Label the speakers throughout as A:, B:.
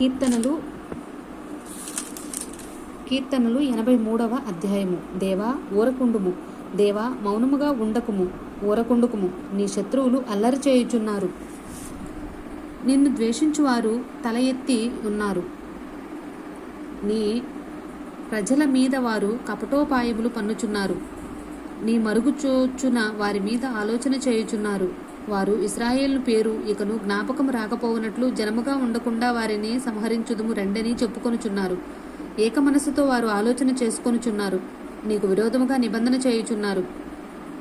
A: కీర్తనలు కీర్తనలు ఎనభై మూడవ అధ్యాయము. దేవా ఊరకుండుము. దేవా మౌనముగా ఉండకుము. ఊరకుండుకుము. నీ శత్రువులు అల్లరి చేయుచున్నారు. నిన్ను ద్వేషించువారు తల ఎత్తి ఉన్నారు. నీ ప్రజల మీద వారు కపటోపాయములు పన్నుచున్నారు. నీ మరుగుచోచున వారి మీద ఆలోచన చేయుచున్నారు. వారు ఇస్రాయేలు పేరు ఇకను జ్ఞాపకం రాకపోవునట్లు జనముగా ఉండకుండా వారిని సంహరించుదుము రెండని చెప్పుకొనుచున్నారు. ఏక మనసుతో వారు ఆలోచన చేసుకొనుచున్నారు. నీకు విరోధముగా నిబంధన చేయుచున్నారు.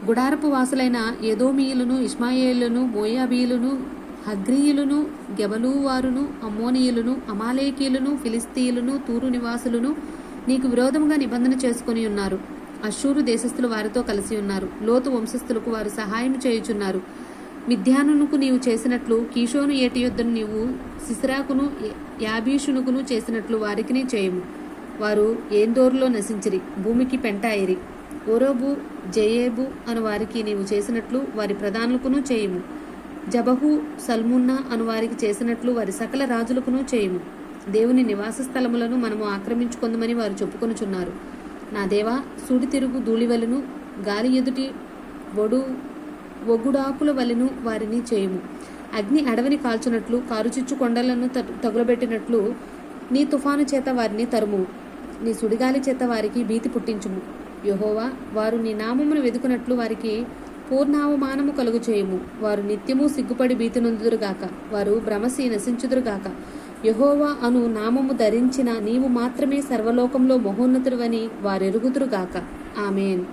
A: గుడారపు వాసులైన ఏదోమీయులను ఇస్మాయేలును మోయాబీయులను హగ్రీయులను గెబలూవారును అమ్మోనియులను అమాలేకీయులను ఫిలిస్తీయులను తూరు నివాసులను నీకు విరోధముగా నిబంధన చేసుకొని ఉన్నారు అశ్షూరు దేశస్థులు వారితో కలిసి ఉన్నారు. లోతు వంశస్థులకు వారు సహాయం చేయుచున్నారు. మిథ్యానునుకు నీవు చేసినట్లు కీషోను ఏటి యొద్దను నీవు సిసిరాకును యాభీషునుకును చేసినట్లు వారికిని చేయము. వారు ఏందోరులో నశించిరి భూమికి పెంటాయిరి. ఓరోబు జయేబు అను వారికి నీవు చేసినట్లు వారి ప్రధానులకును చేయము. జబహు సల్మున్నా అను వారికి చేసినట్లు వారి సకల రాజులకును చేయము. దేవుని నివాస స్థలములను మనము ఆక్రమించుకుందామని వారు చెప్పుకొనుచున్నారు. నా దేవా సూడి తిరుగు ధూళివలను గాలి ఎదుటి ఒడు ఒగుడాకుల వలెను వారిని చేయము. అగ్ని అడవిని కాల్చునట్లు కారుచిచ్చు కొండలను తగులబెట్టినట్లు నీ తుఫాను చేత వారిని తరుము నీ సుడిగాలి చేత వారికి భీతి పుట్టించుము. యహోవా వారు నీ నామమును వెదుకున్నట్లు వారికి పూర్ణావమానము కలుగు చేయుము. వారు నిత్యము సిగ్గుపడి భీతి నొందుదురుగాక వారు భ్రమసి నశించుదురుగాక యహోవా అను నామము ధరించిన నీవు మాత్రమే సర్వలోకంలో మహోన్నతుడువని వారెరుగుదురుగాక. ఆమెన్.